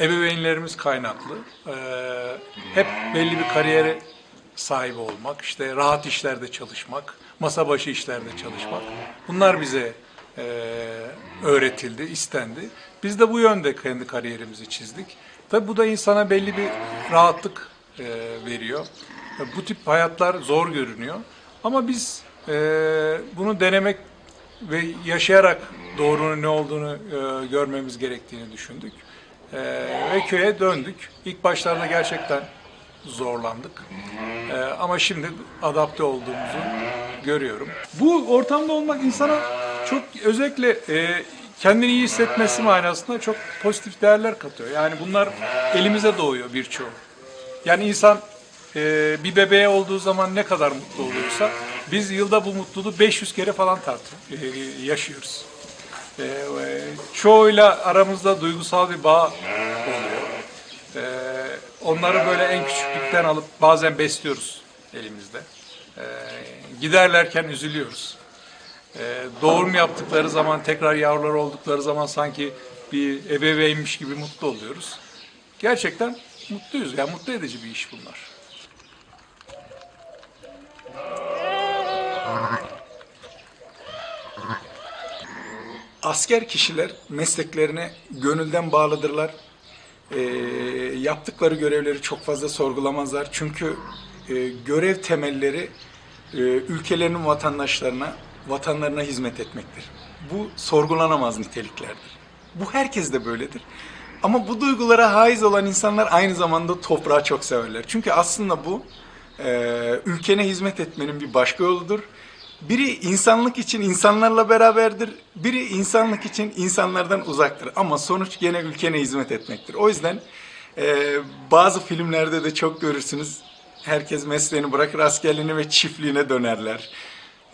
Ebeveynlerimiz kaynaklı. Ee, hep belli bir kariyere sahibi olmak, işte rahat işlerde çalışmak, masa başı işlerde çalışmak. Bunlar bize e, öğretildi, istendi. Biz de bu yönde kendi kariyerimizi çizdik. Tabi bu da insana belli bir rahatlık e, veriyor. Bu tip hayatlar zor görünüyor. Ama biz e, bunu denemek ve yaşayarak doğrunun ne olduğunu e, görmemiz gerektiğini düşündük. E, ve köye döndük. İlk başlarda gerçekten zorlandık. E, ama şimdi adapte olduğumuzu görüyorum. Bu ortamda olmak insana çok özellikle e, kendini iyi hissetmesi manasında çok pozitif değerler katıyor. Yani bunlar elimize doğuyor birçoğu. Yani insan e, bir bebeğe olduğu zaman ne kadar mutlu oluyorsa biz yılda bu mutluluğu 500 kere falan tart e, yaşıyoruz. E, çoğuyla aramızda duygusal bir bağ oluyor. E, onları böyle en küçüklükten alıp bazen besliyoruz elimizde. Giderlerken üzülüyoruz. Doğum yaptıkları zaman tekrar yavrular oldukları zaman sanki bir ebeveynmiş gibi mutlu oluyoruz. Gerçekten mutluyuz. Yani mutlu edici bir iş bunlar. Asker kişiler mesleklerine gönülden bağlıdırlar. Ee, yaptıkları görevleri çok fazla sorgulamazlar. Çünkü e, görev temelleri e, ülkelerinin vatandaşlarına, vatanlarına hizmet etmektir. Bu sorgulanamaz niteliklerdir. Bu herkes de böyledir. Ama bu duygulara haiz olan insanlar aynı zamanda toprağı çok severler. Çünkü aslında bu e, ülkene hizmet etmenin bir başka yoludur. Biri insanlık için insanlarla beraberdir, biri insanlık için insanlardan uzaktır. Ama sonuç gene ülkene hizmet etmektir. O yüzden e, bazı filmlerde de çok görürsünüz. Herkes mesleğini bırakır, askerliğine ve çiftliğine dönerler.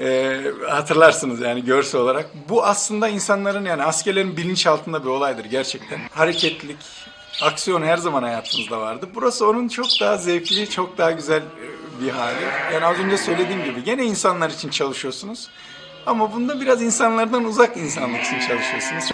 E, hatırlarsınız yani görsel olarak. Bu aslında insanların yani askerlerin bilinçaltında bir olaydır gerçekten. Hareketlilik, aksiyon her zaman hayatımızda vardı. Burası onun çok daha zevkli, çok daha güzel e, bir hali. Yani az önce söylediğim gibi gene insanlar için çalışıyorsunuz. Ama bunda biraz insanlardan uzak insanlık için çalışıyorsunuz.